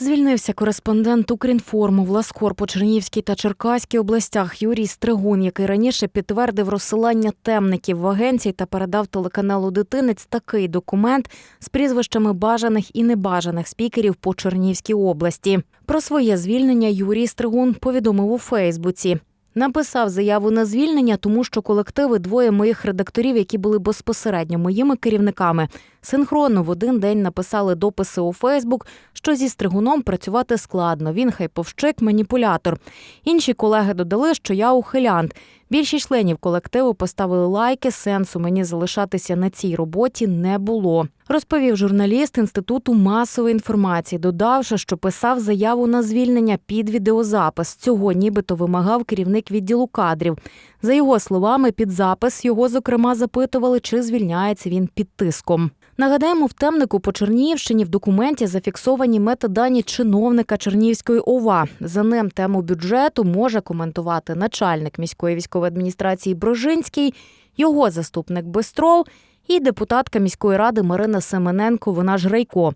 Звільнився кореспондент Укрінформу Власкор по Чернігівській та Черкаській областях Юрій Стригун, який раніше підтвердив розсилання темників в агенції та передав телеканалу Дитинець такий документ з прізвищами бажаних і небажаних спікерів по Чернігівській області. Про своє звільнення Юрій Стригун повідомив у Фейсбуці. Написав заяву на звільнення, тому що колективи двоє моїх редакторів, які були безпосередньо моїми керівниками, синхронно в один день написали дописи у Фейсбук, що зі стригуном працювати складно. Він хайповщик, маніпулятор. Інші колеги додали, що я ухилянт. Більшість членів колективу поставили лайки. Сенсу мені залишатися на цій роботі не було. Розповів журналіст інституту масової інформації, додавши, що писав заяву на звільнення під відеозапис. Цього нібито вимагав керівник відділу кадрів. За його словами, під запис його зокрема запитували, чи звільняється він під тиском. Нагадаємо, в темнику по Чернігівщині в документі зафіксовані метадані чиновника Чернігівської ОВА. За ним тему бюджету може коментувати начальник міської військової адміністрації Брожинський, його заступник Бестров і депутатка міської ради Марина Семененко. Вона ж Рейко.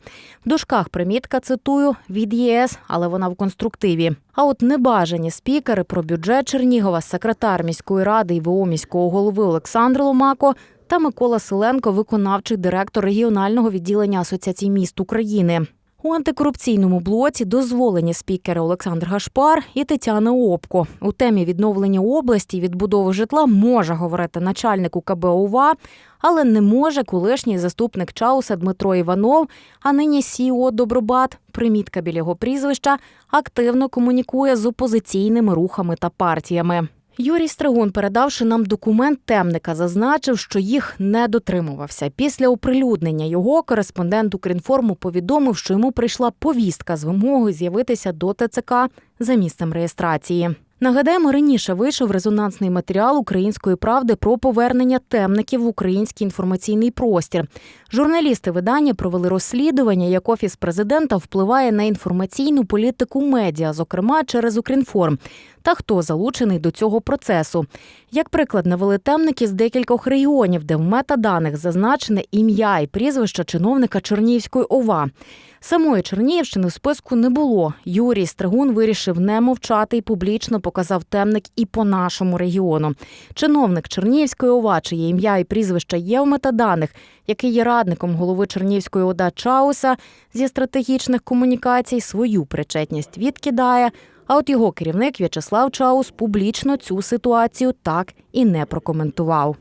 В дужках примітка цитую від ЄС, але вона в конструктиві. А от небажані спікери про бюджет Чернігова, секретар міської ради і ВО міського голови Олександр Ломако та Микола Селенко, виконавчий директор регіонального відділення Асоціації міст України. У антикорупційному блоці дозволені спікери Олександр Гашпар і Тетяна Обко. У темі відновлення області відбудови житла може говорити начальник УКБ ОВА, але не може колишній заступник Чауса Дмитро Іванов, а нині СІО Добробат, примітка біля його прізвища, активно комунікує з опозиційними рухами та партіями. Юрій Стригун, передавши нам документ темника, зазначив, що їх не дотримувався. Після оприлюднення його кореспондент Укрінформу повідомив, що йому прийшла повістка з вимогою з'явитися до ТЦК за місцем реєстрації. Нагадаємо, раніше вийшов резонансний матеріал української правди про повернення темників в український інформаційний простір. Журналісти видання провели розслідування, як офіс президента впливає на інформаційну політику медіа, зокрема через Укрінформ, та хто залучений до цього процесу. Як приклад, навели темники з декількох регіонів, де в метаданих зазначене ім'я і прізвище чиновника Чернігівської ОВА. Самої Чернігівщини в списку не було. Юрій Стригун вирішив не мовчати і публічно показав темник і по нашому регіону. Чиновник Чернігівської ОВА, чиє ім'я і прізвище є в метаданих, який є радником голови Чернігівської ОДА Чауса зі стратегічних комунікацій, свою причетність відкидає. А от його керівник В'ячеслав Чаус публічно цю ситуацію так і не прокоментував.